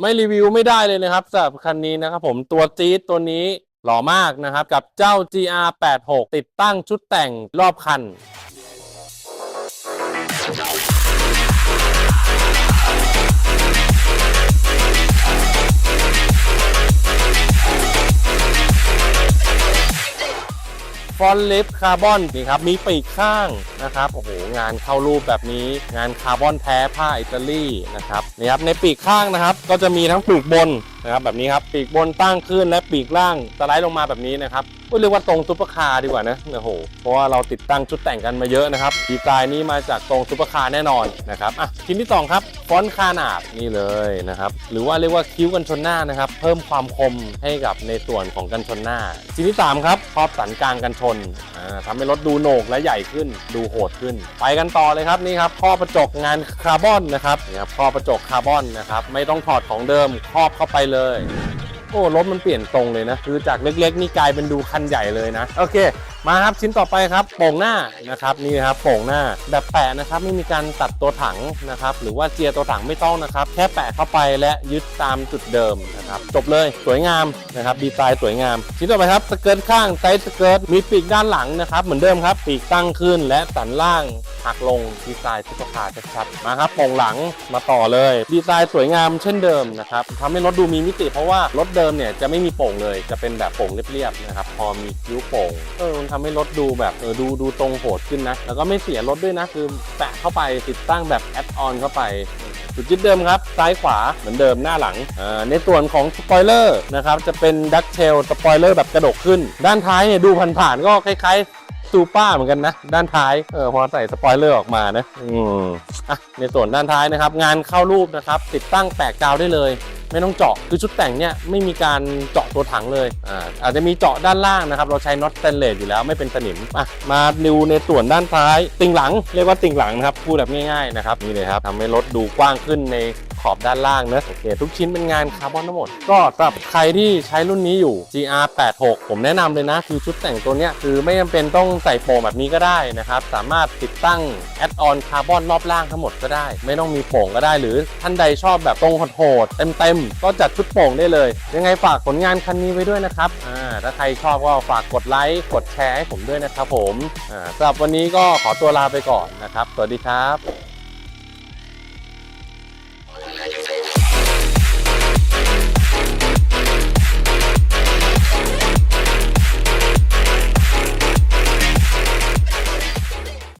ไม่รีวิวไม่ได้เลยนะครับสำหรับคันนี้นะครับผมตัวจี๊ดตัวนี้หล่อมากนะครับ กับเจ้า GR86 ติดตั้งชุดแต่งรอบคัน ฟอนลิฟคาร์บอนนี่ครับมีปีกข้างนะครับโอ้โหงานเข้ารูปแบบนี้ งานคาร์บอนแท้ผ้าอิตาลีนะครับนี่ครับในปีกข้างนะครับ ก็จะมีทั้งปีกบนนะครับแบบนี้ครับปีกบนตั้งขึ้นและปีกล่างสไลด์ลงมาแบบนี้นะครับ เรียกว่าตรงซุปเปอร์คาร์ดีกว่านะโอ้โหเพราะว่าเราติดตั้งชุดแต่งกันมาเยอะนะครับดีไซน์นี้มาจากตรงซุปเปอร์คาร์แน่นอนนะครับอะชิ้นที่สองครับฟอนต์คานาดนี่เลยนะครับหรือว่าเรียกว่าคิ้วกันชนหน้านะครับเพิ่มความคมให้กับในส่วนของกันชนหน้า ชิ้นที่สามครับครอบสันกลางกันชนอ่าทำให้รถดูโหนกและใหญ่ขึ้นดูโหดขึ้น ไปกันต่อเลยครับนี่ครับครอบกระจกงานคาร์บอนนะครับนี่ครับครอบกระจกคาร์บอนนะครับไม่ต้องถอดของเดิมครอบเข้าไปเลย โอ้รถมันเปลี่ยนตรงเลยนะ คือจากเล็กๆ นี่กลายเป็นดูคันใหญ่เลยนะ โอเคมาครับชิ้นต่อไปครับโป่งหน้านะครับนี่ครับโป่งหน้าแบบแปะนะครับไม่มีการตัดตัวถังนะครับหรือว่าเจียตัวถังไม่ต้องนะครับ แค่แปะเข้าไปและยึดตามจุดเดิมนะครับจบเลยสวยงามนะครับดีไซน์สวยงาม ชิ้นต่อไปครับสเกิร์ตข้างไซส์สเกิร์ตมีปีกด้านหลังนะครับเหมือนเดิมครับปีกตั้งขึ้น และสันล่างหักลงดีไซน์ซุปเปอร์คาร์ชัดๆมาครับโป่งหลังมาต่อเลย ดีไซน์สวยงามเช่นเดิมนะครับทำให้รถดูมีมิติเพราะว่ารถเดิมเนี่ยจะไม่มีโป่งเลยจะเป็นแบบโป่งเรียบๆนะครับพอมีคิ้วโป่งเออมันทำให้รถดูแบบเออดูดูตรงโหดขึ้นนะ แล้วก็ไม่เสียรถด้วยนะ คือแปะเข้าไปติดตั้งแบบแอดออนเข้าไปจุดยึดเดิมครับ ซ้ายขวาเหมือนเดิมหน้าหลังอ่าในส่วนของสปอยเลอร์นะครับ จะเป็นดักเทลสปอยเลอร์แบบกระดกขึ้น ด้านท้ายเนี่ยดูผ่านๆก็คล้ายๆซูป้าเหมือนกันนะ ด้านท้ายเออพอใส่สปอยเลอร์ออกมานะอืมอะในส่วนด้านท้ายนะครับ งานเข้ารูปนะครับ ติดตั้งแปะกาวได้เลย ไม่ต้องเจาะคือชุดแต่งเนี่ยไม่มีการเจาะตัวถังเลยอ่าอาจจะมีเจาะด้านล่างนะครับ เราใช้น็อตสแตนเลสอยู่แล้วไม่เป็นสนิมอะมาดูในส่วนด้านท้าย ติ่งหลัง เรียกว่าติ่งหลังนะครับพูดแบบง่ายๆนะครับนี่เลยครับทำให้รถดูกว้างขึ้นใน ขอบด้านล่างนะโอเคทุกชิ้นเป็นงานคาร์บอนทั้งหมด ก็สำหรับใครที่ใช้รุ่นนี้อยู่ GR86 ผมแนะนำเลยนะ คือชุดแต่งตัวเนี้ยคือไม่จำเป็นต้องใส่โป่งแบบนี้ก็ได้นะครับ สามารถติดตั้งแอดออนคาร์บอนรอบล่างทั้งหมดก็ได้ ไม่ต้องมีโป่งก็ได้ หรือท่านใดชอบแบบตรงโหดเต็มๆก็จัดชุดโป่งได้เลย ยังไงฝากผลงานคันนี้ไว้ด้วยนะครับอ่าถ้าใครชอบก็ฝากกดไลค์กดแชร์ให้ผมด้วยนะครับผมอ่าสำหรับวันนี้ก็ขอตัวลาไปก่อนนะครับ สวัสดีครับ